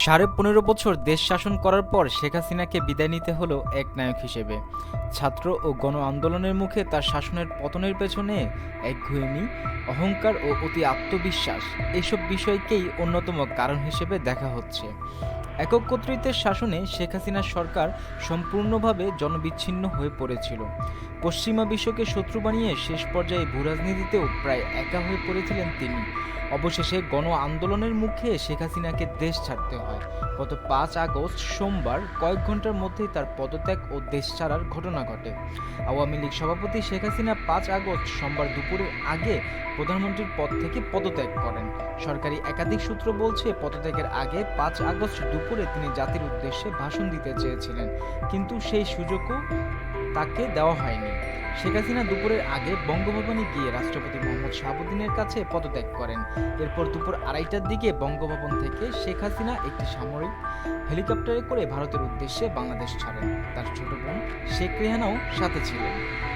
সাড়ে পনেরো বছর দেশ শাসন করার পর শেখ হাসিনাকে বিদায় নিতে হলো এক নায়ক হিসেবে। ছাত্র ও গণ আন্দোলনের মুখে তার শাসনের পতনের পেছনে এক একঘুয়েমি অহংকার ও অতি আত্মবিশ্বাস। এসব বিষয়কেই অন্যতম কারণ হিসেবে দেখা হচ্ছে। একক কর্তৃত্বের শাসনে শেখ হাসিনার সরকার সম্পূর্ণভাবে জনবিচ্ছিন্ন হয়ে পড়েছিল। পশ্চিমা বিশ্বকে শত্রু বানিয়ে শেষ পর্যায়ে ভূরাজনীতিতেও প্রায় একা হয়ে পড়েছিলেন তিনি। অবশেষে গণ আন্দোলনের মুখে শেখ হাসিনাকে দেশ ছাড়তে হয়। গত পাঁচ আগস্ট সোমবার কয়েক ঘণ্টার মধ্যেই তার পদত্যাগ ও দেশ ছাড়ার ঘটনা ঘটে। আওয়ামী লীগ সভাপতি শেখ হাসিনা পাঁচ আগস্ট সোমবার দুপুরের আগে প্রধানমন্ত্রীর পদ থেকে পদত্যাগ করেন। সরকারি একাধিক সূত্র বলছে, পদত্যাগের আগে পাঁচ আগস্ট দুপুরে তিনি জাতির উদ্দেশ্যে ভাষণ দিতে চেয়েছিলেন। কিন্তু সেই সুযোগও তাকে দেওয়া হয়নি। শেখ হাসিনা দুপুরের আগে বঙ্গভবনে গিয়ে রাষ্ট্রপতি মোহাম্মদ শাহাবুদ্দিনের কাছে পদত্যাগ করেন। এরপর দুপুর আড়াইটার দিকে বঙ্গভবন থেকে শেখ হাসিনা একটি সামরিক হেলিকপ্টারে করে ভারতের উদ্দেশ্যে বাংলাদেশ ছাড়েন। তার ছোট বোন শেখ রেহানাও সাথে ছিলেন।